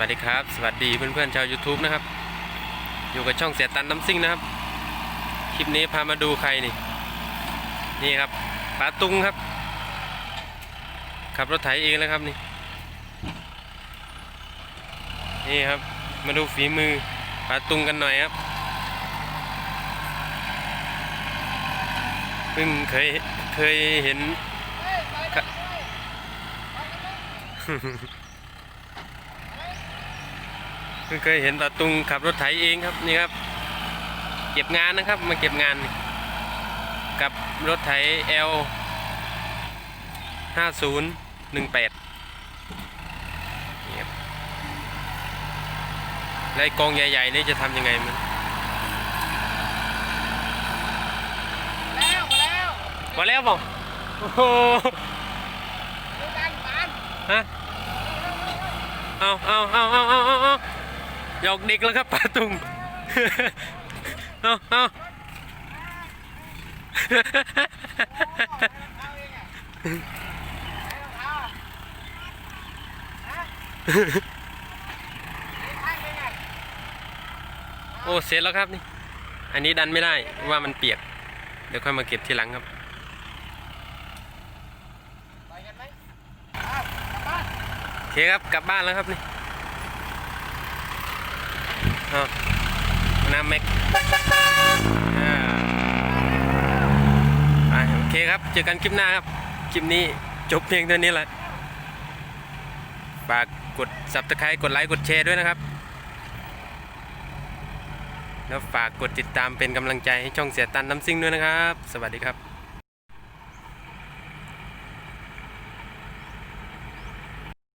วัสดีครับ สวัสดีเพื่อนๆชาว YouTube นะครับ อยู่กับช่องเสียตันน้ำซิ่งนะครับ คลิปนี้พามาดูใครนี่ นี่ครับปาตุงครับ ขับรถไถเองแล้วครับนี่ นี่ครับ มาดูฝีมือปาตุงกันหน่อยครับ เพิ่งเคยเคยเห็น เพิ่งเคยเห็นตาตุงขับรถไถเองครับนี่ครับ เก็บงานนะครับมาเก็บงาน กับรถไถ L 5018นี่ครับแล้วไอ้กองใหญ่ๆนี่จะทำยังไงมันแล้วมาแล้วมาแล้วบอกโอ้โหดูกันบานฮะเอาเอาเอาเอาเอาเอาเอา หยอกเด็กแล้วครับป้าตุงเอาเอาเอาเองอะไอ้รองเท้าอะฮะไอ้าโอ้ เสร็จแล้วครับนี่ อันนี้ดันไม่ได้ว่ามันเปียก เดี๋ยวค่อยมาเก็บทีหลังครับโอเคครับ กลับบ้านแล้วครับนี่ น้ำแม็กโอเคครับ เจอกันคลิปหน้าครับ คลิปนี้จบเพียงเท่านี้แหละฝากกด subscribe กดไลค์กดแชร์ด้วยนะครับ แล้วฝากกดติดตามเป็นกำลังใจให้ช่องเสียตันน้ำซิ่งด้วยนะครับ สวัสดีครับ